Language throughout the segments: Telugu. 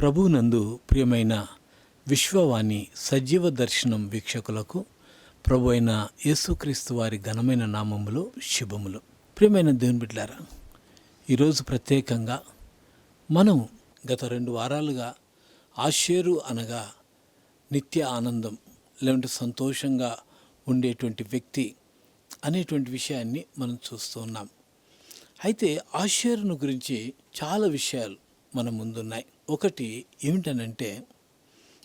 ప్రభునందు ప్రియమైన విశ్వవాణి సజీవ దర్శనం వీక్షకులకు ప్రభు అయిన యేసుక్రీస్తు వారి ఘనమైన నామములు శుభములు. ప్రియమైన దేవుని బిడ్డారా ఈరోజు ప్రత్యేకంగా మనం గత రెండు వారాలుగా ఆశేరు అనగా నిత్య ఆనందం లేదంటే సంతోషంగా ఉండేటువంటి వ్యక్తి అనేటువంటి విషయాన్ని మనం చూస్తూ ఉన్నాం. అయితే ఆశ్చర్యను గురించి చాలా విషయాలు మన ముందున్నాయి. ఒకటి ఏమిటనంటే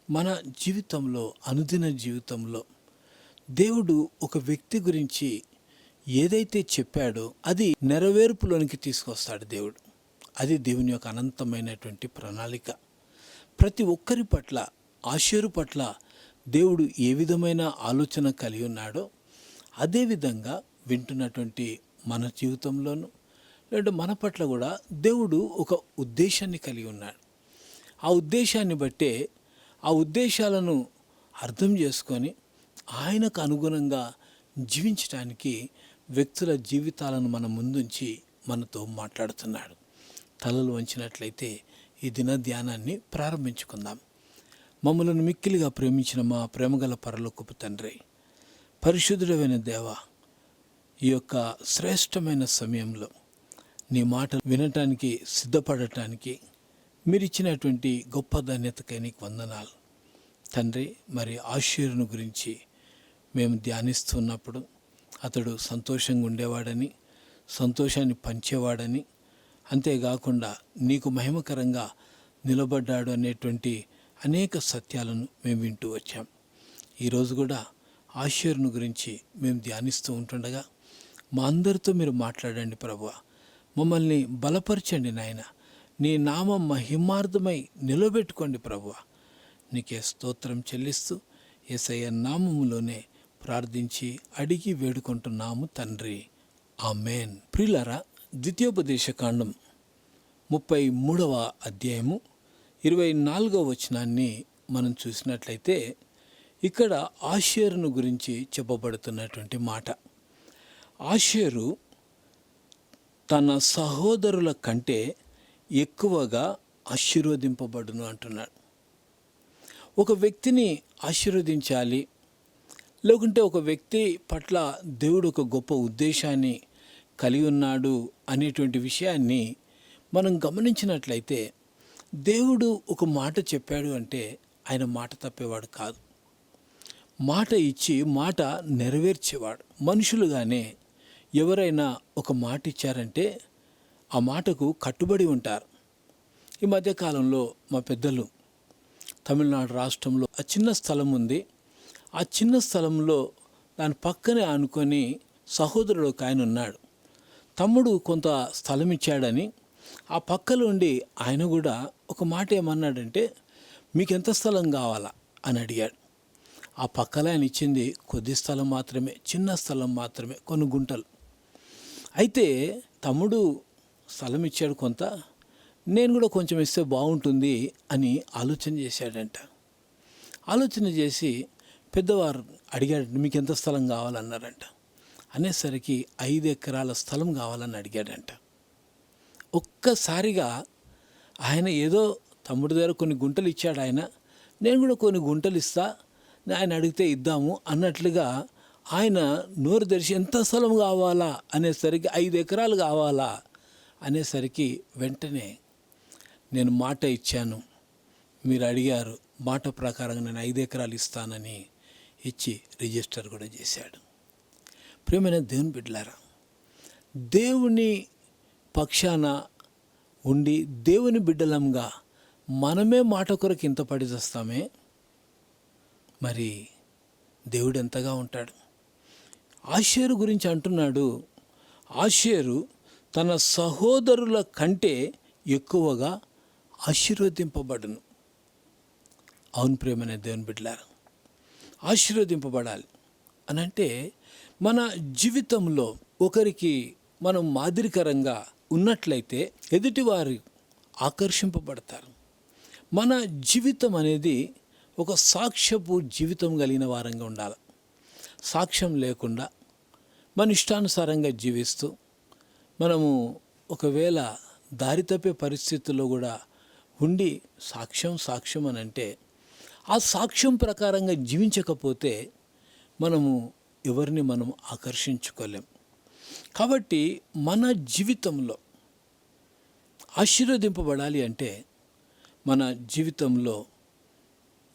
మన జీవితంలో అనుదిన జీవితంలో దేవుడు ఒక వ్యక్తి గురించి ఏదైతే చెప్పాడో అది నెరవేర్పులోనికి తీసుకొస్తాడు దేవుడు. అది దేవుని యొక్క అనంతమైనటువంటి ప్రణాళిక. ప్రతి ఒక్కరి పట్ల ఆషేరు పట్ల దేవుడు ఏ విధమైన ఆలోచన కలిగి ఉన్నాడో అదేవిధంగా వింటున్నటువంటి మన జీవితంలోనూ లేదా మన పట్ల కూడా దేవుడు ఒక ఉద్దేశాన్ని కలిగి ఉన్నాడు. ఆ ఉద్దేశాన్ని బట్టే ఆ ఉద్దేశాలను అర్థం చేసుకొని ఆయనకు అనుగుణంగా జీవించడానికి వ్యక్తుల జీవితాలను మన ముందుంచి మనతో మాట్లాడుతున్నాడు. తలలు వంచినట్లయితే ఈ దిన ధ్యానాన్ని ప్రారంభించుకుందాం. మమ్మలను మిక్కిలిగా ప్రేమించిన మా ప్రేమగల పరలోకపు తండ్రి పరిశుద్ధుడమైన దేవ ఈ యొక్క శ్రేష్టమైన సమయంలో నీ మాట వినటానికి సిద్ధపడటానికి మీరు ఇచ్చినటువంటి గొప్ప ధన్యతకై నీకు వందనాలు. తండ్రి మరి ఆశ్చర్యను గురించి మేము ధ్యానిస్తున్నప్పుడు అతడు సంతోషంగా ఉండేవాడని సంతోషాన్ని పంచేవాడని అంతేకాకుండా నీకు మహిమకరంగా నిలబడ్డాడు అనేటువంటి అనేక సత్యాలను మేము వింటూ వచ్చాం. ఈరోజు కూడా ఆశీర్ను గురించి మేము ధ్యానిస్తూ ఉంటుండగా మా అందరితో మీరు మాట్లాడండి ప్రభు మమ్మల్ని బలపరచండి నాయన. నీ నామం మహిమార్థమై నిలబెట్టుకోండి ప్రభు నీకే స్తోత్రం చెల్లిస్తూ ఏసయ్య నామములోనే ప్రార్థించి అడిగి వేడుకుంటున్నాము తండ్రి. ఆమెన్. ప్రిలరా ద్వితీయోపదేశ కాండం ముప్పై మూడవ అధ్యాయము ఇరవై నాలుగవ వచనాన్ని మనం చూసినట్లయితే ఇక్కడ ఆషేరును గురించి చెప్పబడుతున్నటువంటి మాట. ఆషేరు తన సహోదరుల కంటే ఎక్కువగా ఆశీర్వదింపబడును అంటున్నాడు. ఒక వ్యక్తిని ఆశీర్వదించాలి లేకుంటే ఒక వ్యక్తి పట్ల దేవుడు ఒక గొప్ప ఉద్దేశాన్ని కలిగి ఉన్నాడు అనేటువంటి విషయాన్ని మనం గమనించినట్లయితే దేవుడు ఒక మాట చెప్పాడు అంటే ఆయన మాట తప్పేవాడు కాదు. మాట ఇచ్చి మాట నెరవేర్చేవాడు. మనుషులుగానే ఎవరైనా ఒక మాట ఇచ్చారంటే ఆ మాటకు కట్టుబడి ఉంటారు. ఈ మధ్యకాలంలో మా పెద్దలు తమిళనాడు రాష్ట్రంలో ఆ చిన్న స్థలం ఉంది. ఆ చిన్న స్థలంలో దాని పక్కనే ఆనుకొని సహోదరుడు ఒక ఆయన ఉన్నాడు. తమ్ముడు కొంత స్థలం ఇచ్చాడని ఆ పక్కలో ఉండి ఆయన కూడా ఒక మాట ఏమన్నాడంటే మీకు ఎంత స్థలం కావాలా? అని అడిగాడు. ఆ పక్కలో ఆయన ఇచ్చింది కొద్ది స్థలం మాత్రమే చిన్న స్థలం మాత్రమే కొన్ని గుంటలు. అయితే తమ్ముడు స్థలం ఇచ్చాడు కొంత నేను కూడా కొంచెం ఇస్తే బాగుంటుంది అని ఆలోచన చేశాడంట. ఆలోచన చేసి పెద్దవారు అడిగాడు మీకు ఎంత స్థలం కావాలన్నారంట. అనేసరికి ఐదు ఎకరాల స్థలం కావాలని అడిగాడంట. ఒక్కసారిగా ఆయన ఏదో తమ్ముడి దగ్గర కొన్ని గుంటలు ఇచ్చాడు ఆయన. నేను కూడా కొన్ని గుంటలు ఇస్తా ఆయన అడిగితే ఇద్దాము అన్నట్లుగా ఆయన నోరు తెరిచి ఎంత స్థలం కావాలా అనేసరికి ఐదు ఎకరాలు కావాలా అనేసరికి వెంటనే నేను మాట ఇచ్చాను. మీరు అడిగారు మాట ప్రకారంగా నేను ఐదు ఎకరాలు ఇస్తానని ఇచ్చి రిజిస్టర్ కూడా చేశాడు. ప్రియమైన దేవుని బిడ్డలారా దేవుని పక్షాన ఉండి దేవుని బిడ్డలంగా మనమే మాట కొరకు ఇంత పడి చేస్తామే? మరి దేవుడు ఎంతగా ఉంటాడు? ఆషేరు గురించి అంటున్నాడు. ఆషేరు తన సహోదరుల కంటే ఎక్కువగా ఆశీర్వదింపబడను. అవును ప్రేమనే దేవుని బిడ్డలారా ఆశీర్వదింపబడాలి అని అంటే మన జీవితంలో ఒకరికి మనం మాదిరికరంగా ఉన్నట్లయితే ఎదుటివారు ఆకర్షింపబడతారు. మన జీవితం అనేది ఒక సాక్ష్యపు జీవితం కలిగిన వారంగా ఉండాలి. సాక్ష్యం లేకుండా మన ఇష్టానుసారంగా జీవిస్తూ మనము ఒకవేళ దారి తప్పే పరిస్థితుల్లో కూడా ఉండి సాక్ష్యం సాక్ష్యం అని అంటే ఆ సాక్ష్యం ప్రకారంగా జీవించకపోతే మనము ఎవరిని మనం ఆకర్షించుకోలేం. కాబట్టి మన జీవితంలో ఆశీర్వదింపబడాలి అంటే మన జీవితంలో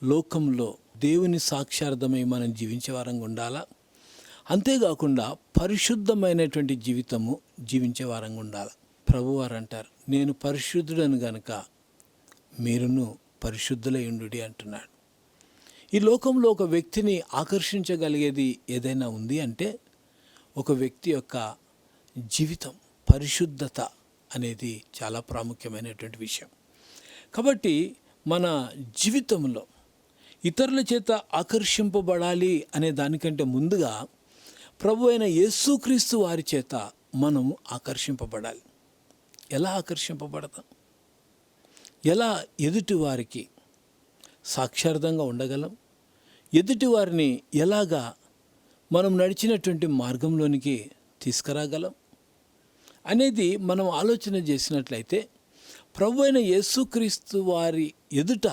లోకంలో దేవుని సాక్షార్థమై మనం జీవించే వారంగా ఉండాలా? అంతేకాకుండా పరిశుద్ధమైనటువంటి జీవితము జీవించే వారంగా ఉండాలి. ప్రభువారు అంటారు నేను పరిశుద్ధుడను గనుక మీరును పరిశుద్ధులై ఉండు అంటున్నాడు. ఈ లోకంలో ఒక వ్యక్తిని ఆకర్షించగలిగేది ఏదైనా ఉంది అంటే ఒక వ్యక్తి యొక్క జీవితం పరిశుద్ధత అనేది చాలా ప్రాముఖ్యమైనటువంటి విషయం. కాబట్టి మన జీవితంలో ఇతరుల చేత ఆకర్షింపబడాలి అనే దానికంటే ముందుగా ప్రభు అయిన యేసుక్రీస్తు వారి చేత మనం ఆకర్షింపబడాలి. ఎలా ఆకర్షింపబడతాం? ఎలా ఎదుటి వారికి సాక్షార్థంగా ఉండగలం? ఎదుటి వారిని ఎలాగా మనం నడిచినటువంటి మార్గంలోనికి తీసుకురాగలం? అనేది మనం ఆలోచన చేసినట్లయితే ప్రభు అయిన యేసుక్రీస్తు వారి ఎదుట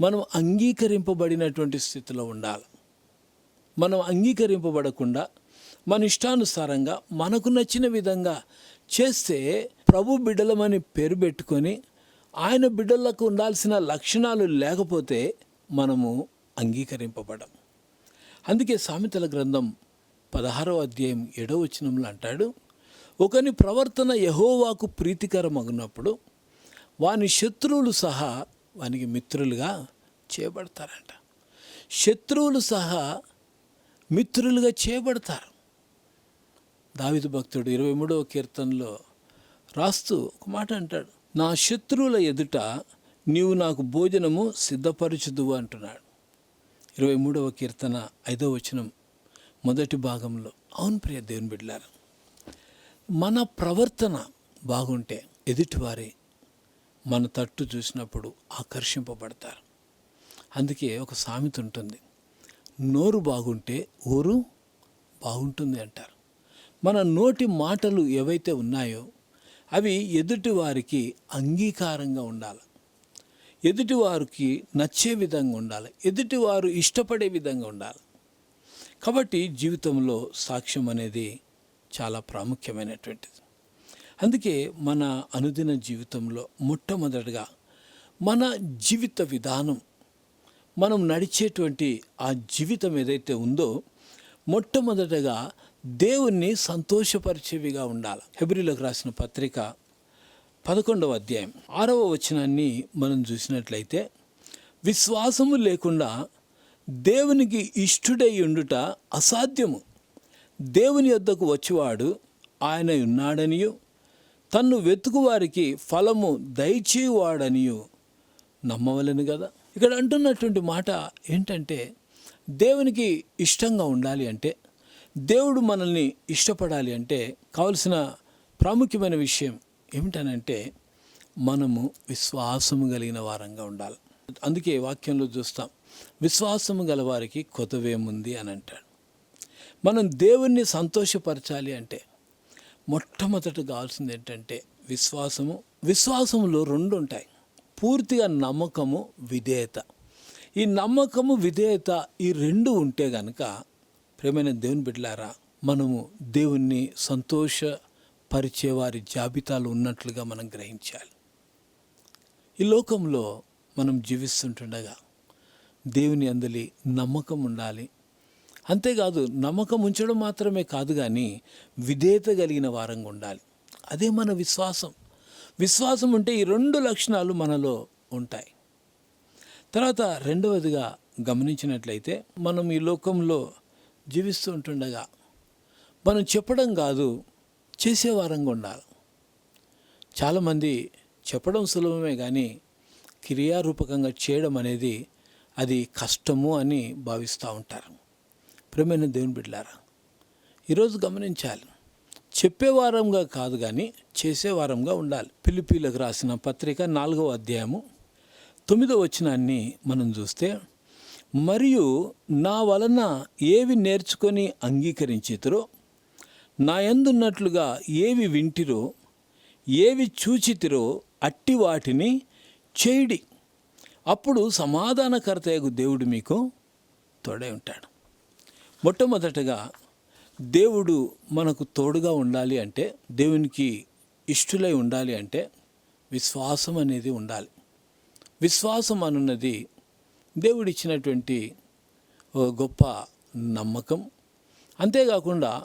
మనం అంగీకరింపబడినటువంటి స్థితిలో ఉండాలి. మనం అంగీకరింపబడకుండా మన ఇష్టానుసారంగా మనకు నచ్చిన విధంగా చేస్తే ప్రభు బిడ్డలమని పేరు పెట్టుకొని ఆయన బిడ్డలకు ఉండాల్సిన లక్షణాలు లేకపోతే మనము అంగీకరింపబడం. అందుకే సామెతల గ్రంథం పదహారవ అధ్యాయం ఏడవ వచనంలో అంటాడు ఒకని ప్రవర్తన యహోవాకు ప్రీతికరమగినప్పుడు వాని శత్రువులు సహా వానికి మిత్రులుగా చేయబడతారంట. శత్రువులు సహా మిత్రులుగా చేయబడతారు. దావిదు భక్తుడు ఇరవై మూడవ కీర్తనలో రాస్తూ ఒక మాట అంటాడు నా శత్రువుల ఎదుట నీవు నాకు భోజనము సిద్ధపరచుదువు అంటున్నాడు. ఇరవై మూడవ కీర్తన ఐదవ వచనం మొదటి భాగంలో అవును ప్రియ దేవుని బిడ్డారు మన ప్రవర్తన బాగుంటే ఎదుటివారి మన తట్టు చూసినప్పుడు ఆకర్షింపబడతారు. అందుకే ఒక సామెత ఉంటుంది నోరు బాగుంటే ఊరు బాగుంటుంది అంటారు. మన నోటి మాటలు ఏవైతే ఉన్నాయో అవి ఎదుటివారికి అంగీకారంగా ఉండాలి. ఎదుటివారికి నచ్చే విధంగా ఉండాలి. ఎదుటివారు ఇష్టపడే విధంగా ఉండాలి. కాబట్టి జీవితంలో సాక్ష్యం అనేది చాలా ప్రాముఖ్యమైనటువంటిది. అందుకే మన అనుదిన జీవితంలో మొట్టమొదటిగా మన జీవిత విధానం మనం నడిచేటువంటి ఆ జీవితం ఏదైతే ఉందో మొట్టమొదటగా దేవుణ్ణి సంతోషపరిచేవిగా ఉండాలి. హెబ్రిలకు రాసిన పత్రిక పదకొండవ అధ్యాయం ఆరవ వచనాన్ని మనం చూసినట్లయితే విశ్వాసము లేకుండా దేవునికి ఇష్టుడై ఉండుట అసాధ్యము. దేవుని యొద్దకు వచ్చేవాడు ఆయన ఉన్నాడనియు తన్ను వెతుకువారికి ఫలము దయచేవాడనియు నమ్మవలను కదా ఇక్కడ అంటున్నటువంటి మాట ఏంటంటే దేవునికి ఇష్టంగా ఉండాలి అంటే దేవుడు మనల్ని ఇష్టపడాలి అంటే కావలసిన ప్రాముఖ్యమైన విషయం ఏమిటనంటే మనము విశ్వాసము కలిగిన వారంగా ఉండాలి. అందుకే వాక్యంలో చూస్తాం విశ్వాసము గల వారికి అని అంటాడు. మనం దేవుణ్ణి సంతోషపరచాలి అంటే మొట్టమొదట కావాల్సింది ఏంటంటే విశ్వాసము. విశ్వాసములో రెండు ఉంటాయి. పూర్తిగా నమ్మకము విధేయత. ఈ నమ్మకము విధేయత ఈ రెండు ఉంటే గనక ప్రేమైన దేవుని బిడ్డలారా మనము దేవుణ్ణి సంతోషపరిచే వారి జాబితాలు ఉన్నట్లుగా మనం గ్రహించాలి. ఈ లోకంలో మనం జీవిస్తుంటుండగా దేవుని అందలి నమ్మకం ఉండాలి. అంతేకాదు నమ్మకం ఉంచడం మాత్రమే కాదు కానీ విధేయత కలిగిన వారంగా ఉండాలి. అదే మన విశ్వాసం. విశ్వాసం ఉంటే ఈ రెండు లక్షణాలు మనలో ఉంటాయి. తర్వాత రెండవదిగా గమనించినట్లయితే మనం ఈ లోకంలో జీవిస్తూ ఉంటుండగా మనం చెప్పడం కాదు చేసేవారంగా ఉండాలి. చాలామంది చెప్పడం సులభమే కానీ క్రియారూపకంగా చేయడం అనేది అది కష్టము అని భావిస్తూ ఉంటారు. ప్రేమైన దేవుని బిడ్డారా ఈరోజు గమనించాలి. చెప్పేవారంగా కాదు కానీ చేసేవారంగా ఉండాలి. పిలిపిలకు రాసిన పత్రిక నాలుగవ అధ్యాయము తొమ్మిదో వచనాన్ని మనం చూస్తే మరియు నా వలన ఏవి నేర్చుకొని అంగీకరించితురో నా ఎందున్నట్లుగా ఏవి వింటిరో ఏవి చూచితిరో అట్టి వాటిని చేయుడి. అప్పుడు సమాధానకర్తయగు దేవుడు మీకు తోడై ఉంటాడు. మొట్టమొదటగా దేవుడు మనకు తోడుగా ఉండాలి అంటే దేవునికి ఇష్టులై ఉండాలి అంటే విశ్వాసం అనేది ఉండాలి. విశ్వాసం అనున్నది దేవుడిచ్చినటువంటి ఓ గొప్ప నమ్మకం. అంతేకాకుండా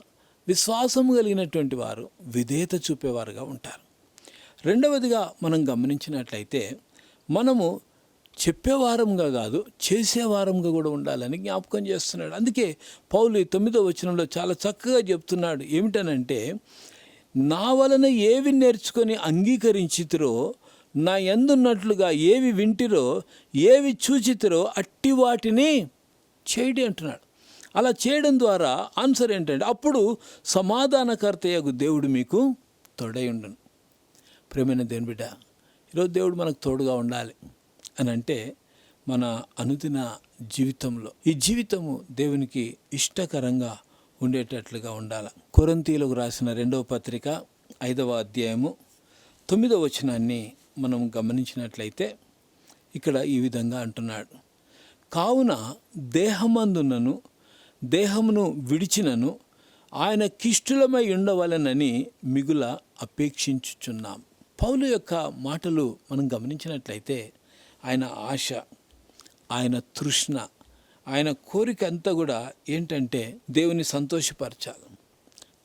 విశ్వాసం కలిగినటువంటి వారు విధేయత చూపేవారుగా ఉంటారు. రెండవదిగా మనం గమనించినట్లయితే మనము చెప్పేవారంగా కాదు చేసేవారంగా కూడా ఉండాలని జ్ఞాపకం చేస్తున్నాడు. అందుకే పౌలు తొమ్మిదో వచనంలో చాలా చక్కగా చెప్తున్నాడు. ఏమిటనంటే నా వలన ఏవి నేర్చుకొని అంగీకరించితురో నా ఎందున్నట్లుగా ఏవి వింటిరో ఏవి చూచితిరో అట్టి వాటిని చేయడి అంటున్నాడు. అలా చేయడం ద్వారా ఆన్సర్ ఏంటంటే అప్పుడు సమాధానకర్తయ్యకు దేవుడు మీకు తోడై ఉండును. ప్రేమైన దేవుని బిడ్డ ఈరోజు దేవుడు మనకు తోడుగా ఉండాలి అని అంటే మన అనుదిన జీవితంలో ఈ జీవితము దేవునికి ఇష్టకరంగా ఉండేటట్లుగా ఉండాల. కొరంతీలకు రాసిన రెండవ పత్రిక ఐదవ అధ్యాయము తొమ్మిదవ వచనాన్ని మనం గమనించినట్లయితే ఇక్కడ ఈ విధంగా అంటున్నాడు. కావున దేహమందునను దేహమును విడిచినను ఆయన కిష్టులమై ఉండవలనని మిగుల అపేక్షించుచున్నాం. పౌలు యొక్క మాటలు మనం గమనించినట్లయితే ఆయన ఆశ ఆయన తృష్ణ ఆయన కోరిక అంతా కూడా ఏంటంటే దేవుని సంతోషపరచాలి.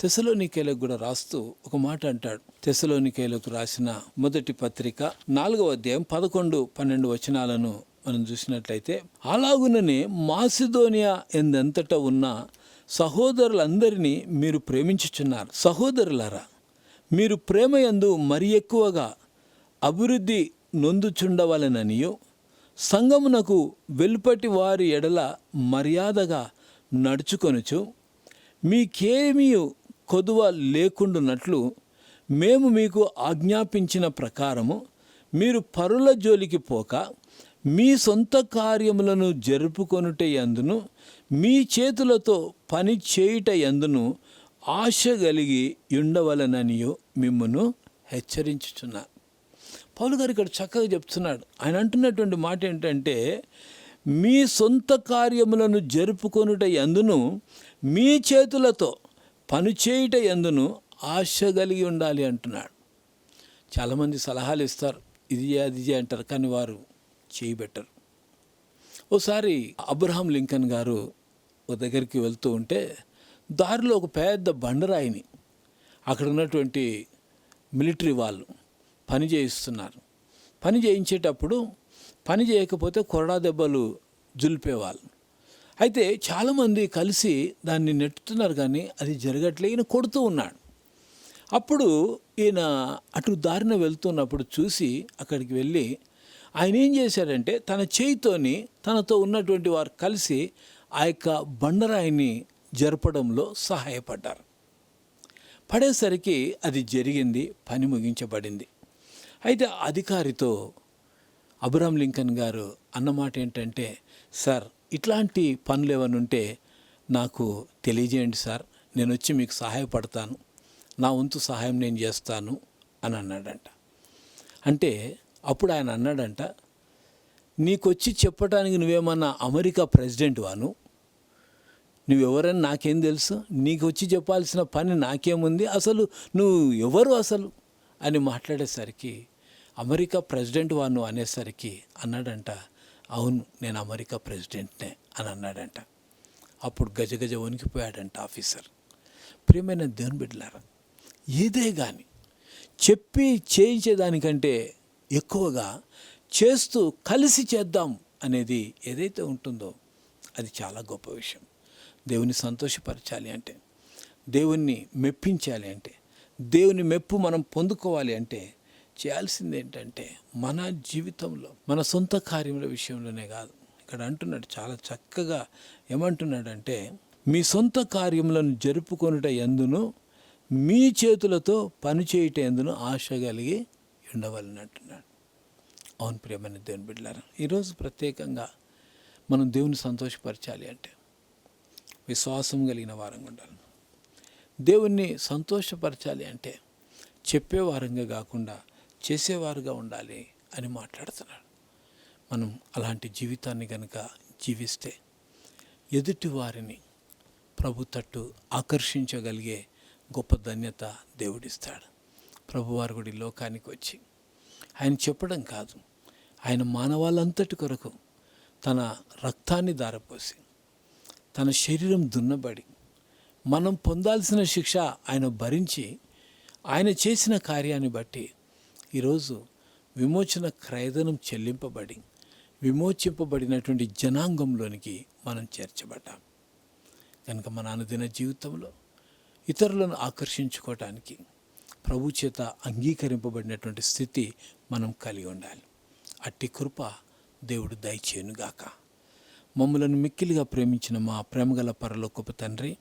తెసలోనికేలకు కూడా రాస్తూ ఒక మాట అంటాడు. తెసలోనికేలకు రాసిన మొదటి పత్రిక నాలుగవ అధ్యాయం పదకొండు పన్నెండు వచనాలను మనం చూసినట్లయితే అలాగుననే మాసిదోనియా ఎందెంతట ఉన్న సహోదరులందరినీ మీరు ప్రేమించుచున్నారు. సహోదరులారా మీరు ప్రేమయందు మరి ఎక్కువగా అభివృద్ధి నొందుచుండవలననియు సంగమునకు వెలుపటి వారి ఎడల మర్యాదగా నడుచుకొనుచు మీకేమీ కొదువ లేకుండునట్లు మేము మీకు ఆజ్ఞాపించిన ప్రకారము మీరు పరుల జోలికి పోక మీ సొంత కార్యములను జరుపుకొనుట ఎందును మీ చేతులతో పని చేయుట ఎందును ఆశ కలిగి ఉండవలననియు మిమ్మను హెచ్చరించుచున్నా. పౌలు గారు ఇక్కడ చక్కగా చెప్తున్నాడు. ఆయన అంటున్నటువంటి మాట ఏంటంటే మీ సొంత కార్యములను జరుపుకొనుట ఎందును మీ చేతులతో పనిచేయుట ఎందును ఆశ కలిగి ఉండాలి అంటున్నాడు. చాలామంది సలహాలు ఇస్తారు. ఇది అది అంటారు. కానీ వారు చేయబెట్టరు ఓసారి అబ్రహాం లింకన్ గారు ఒక దగ్గరికి వెళ్తూ ఉంటే దారిలో ఒక పెద్ద బండరాయిని అక్కడ ఉన్నటువంటి మిలిటరీ వాళ్ళు పని చేయిస్తున్నారు. పని చేయించేటప్పుడు పని చేయకపోతే కొరడా దెబ్బలు జులిపేవాళ్ళు. అయితే చాలామంది కలిసి దాన్ని నెట్టుతున్నారు కానీ అది జరగట్లే. ఈయన కొడుతూ ఉన్నాడు. అప్పుడు ఈయన అటు దారిన వెళ్తున్నప్పుడు చూసి అక్కడికి వెళ్ళి ఆయన ఏం చేశాడంటే తన చేయితోని తనతో ఉన్నటువంటి వారు కలిసి ఆ యొక్క బండరాయిని జరపడంలో సహాయపడ్డారు. పడేసరికి అది జరిగింది పని ముగించబడింది. అయితే అధికారితో అబ్రహం లింకన్ గారు అన్నమాట ఏంటంటే సార్ ఇట్లాంటి పనులు ఏమైనా ఉంటే నాకు తెలియజేయండి సార్. నేను వచ్చి మీకు సహాయపడతాను. నా వంతు సహాయం నేను చేస్తాను అని అన్నాడంట. అంటే అప్పుడు ఆయన అన్నాడంట నీకొచ్చి చెప్పడానికి నువ్వేమన్నా అమెరికా ప్రెసిడెంట్ వాను? నువ్వెవరని నాకేం తెలుసు? నీకు వచ్చి చెప్పాల్సిన పని నాకేముంది? అసలు నువ్వు ఎవరు అసలు? అని మాట్లాడేసరికి అమెరికా ప్రెసిడెంట్ వాను అనేసరికి అన్నాడంట అవును నేను అమెరికా ప్రెసిడెంట్నే అని అన్నాడంట. అప్పుడు గజగజ వణికిపోయాడంట ఆఫీసర్. ప్రియమైన దేవుని బిడ్డలారా ఏదే కానీ చెప్పి చేయించేదానికంటే ఎక్కువగా చేస్తూ కలిసి చేద్దాం అనేది ఏదైతే ఉంటుందో అది చాలా గొప్ప విషయం. దేవుని సంతోషపరచాలి అంటే దేవుణ్ణి మెప్పించాలి అంటే దేవుని మెప్పు మనం పొందుకోవాలి అంటే చేయాల్సింది ఏంటంటే మన జీవితంలో మన సొంత కార్యముల విషయంలోనే కాదు. ఇక్కడ అంటున్నాడు చాలా చక్కగా ఏమంటున్నాడంటే మీ సొంత కార్యములను జరుపుకొనుట ఎందును మీ చేతులతో పనిచేయుట ఎందును ఆశ కలిగి ఉండవాలని అంటున్నాడు. అవును ప్రియమైన దేవుని బిడ్డలారా ఈరోజు ప్రత్యేకంగా మనం దేవుని సంతోషపరచాలి అంటే విశ్వాసం కలిగిన వారంగా ఉండాలి. దేవుణ్ణి సంతోషపరచాలి అంటే చెప్పేవారంగా కాకుండా చేసేవారుగా ఉండాలి అని మాట్లాడుతున్నాడు. మనం అలాంటి జీవితాన్ని కనుక జీవిస్తే ఎదుటి వారిని ప్రభు తట్టు ఆకర్షించగలిగే గొప్ప ధన్యత దేవుడిస్తాడు. ప్రభువారు కూడా లోకానికి వచ్చి ఆయన చెప్పడం కాదు. ఆయన మానవాళ్ళంతటి కొరకు తన రక్తాన్ని దారపోసి తన శరీరం దున్నబడి మనం పొందాల్సిన శిక్ష ఆయన భరించి ఆయన చేసిన కార్యాన్ని బట్టి ఈరోజు విమోచన క్రయదనం చెల్లింపబడి విమోచింపబడినటువంటి జనాంగంలోనికి మనం చేర్చబడ్డాం. కనుక మన అనుదిన జీవితంలో ఇతరులను ఆకర్షించుకోవటానికి ప్రభు చేత అంగీకరింపబడినటువంటి స్థితి మనం కలిగి ఉండాలి. అట్టి కృప దేవుడు దయచేయునుగాక. మమ్మలను మిక్కిలిగా ప్రేమించిన మా ప్రేమగల పరలోకపు తండ్రి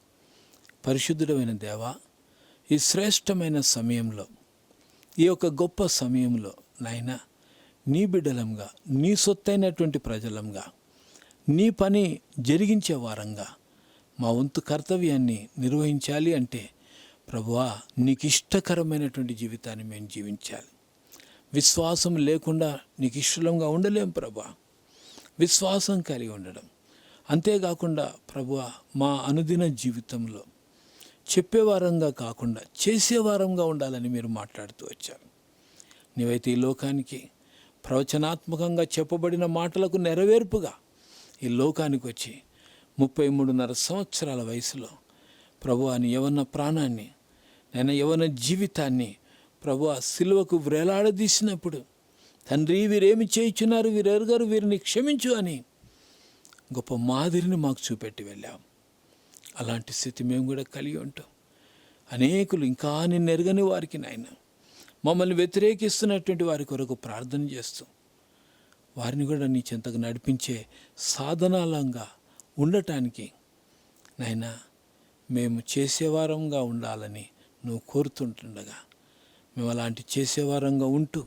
పరిశుద్ధుడమైన దేవ ఈ శ్రేష్టమైన సమయంలో ఈ యొక్క గొప్ప సమయంలో నాయన నీ బిడ్డలంగా నీ సొత్తైనటువంటి ప్రజలంగా నీ పని జరిగించే వారంగా మా వంతు కర్తవ్యాన్ని నిర్వహించాలి అంటే ప్రభువా నీకు ఇష్టకరమైనటువంటి జీవితాన్ని మేము జీవించాలి. విశ్వాసం లేకుండా నీకు ఇష్టంగా ఉండలేం ప్రభా. విశ్వాసం కలిగి ఉండడం. అంతేకాకుండా ప్రభువ మా అనుదిన జీవితంలో చెప్పేవారంగా కాకుండా చేసేవారంగా ఉండాలని మీరు మాట్లాడుతూ వచ్చారు. నీవైతే ఈ లోకానికి ప్రవచనాత్మకంగా చెప్పబడిన మాటలకు నెరవేర్పుగా ఈ లోకానికి వచ్చి ముప్పై మూడున్నర సంవత్సరాల వయసులో ప్రభు అని యవన ప్రాణాన్ని నేను యవన జీవితాన్ని ప్రభు ఆ సిలువకు వ్రేలాడదీసినప్పుడు తండ్రి వీరేమి చేయుచున్నారు? వీరెరుగారు? వీరిని క్షమించు అని గొప్ప మాదిరిని మాకు చూపెట్టి వెళ్ళాం. అలాంటి స్థితి మేము కూడా కలిగి ఉంటాం. అనేకులు ఇంకా నిన్ను ఎరగని వారికి నాయన మమ్మల్ని వ్యతిరేకిస్తున్నటువంటి వారి కొరకు ప్రార్థన చేస్తూ వారిని కూడా నీ చెంతకు నడిపించే సాధనాలంగా ఉండటానికి నాయన మేము చేసేవారంగా ఉండాలని నువ్వు కోరుతుంటుండగా మేము అలాంటి చేసేవారంగా ఉంటూ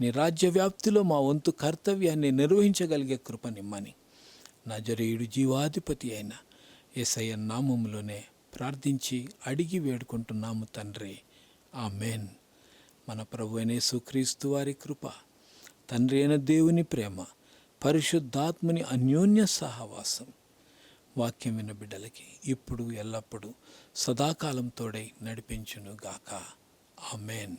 నీ రాజ్య వ్యాప్తిలో మా వంతు కర్తవ్యాన్ని నిర్వహించగలిగే కృపనిమ్మని నా జరేయుడు జీవాధిపతి అయిన ఏసయ్య నామములోనే ప్రార్థించి అడిగి వేడుకుంటున్నాము తండ్రి. ఆ మేన్ మన ప్రభు అయిన యేసుక్రీస్తు వారి కృప తండ్రి అయిన దేవుని ప్రేమ పరిశుద్ధాత్మని అన్యోన్య సహవాసం. వాక్యం విన్న బిడ్డలకి ఇప్పుడు ఎల్లప్పుడూ సదాకాలం తోడై నడిపించును గాక ఆమెన్.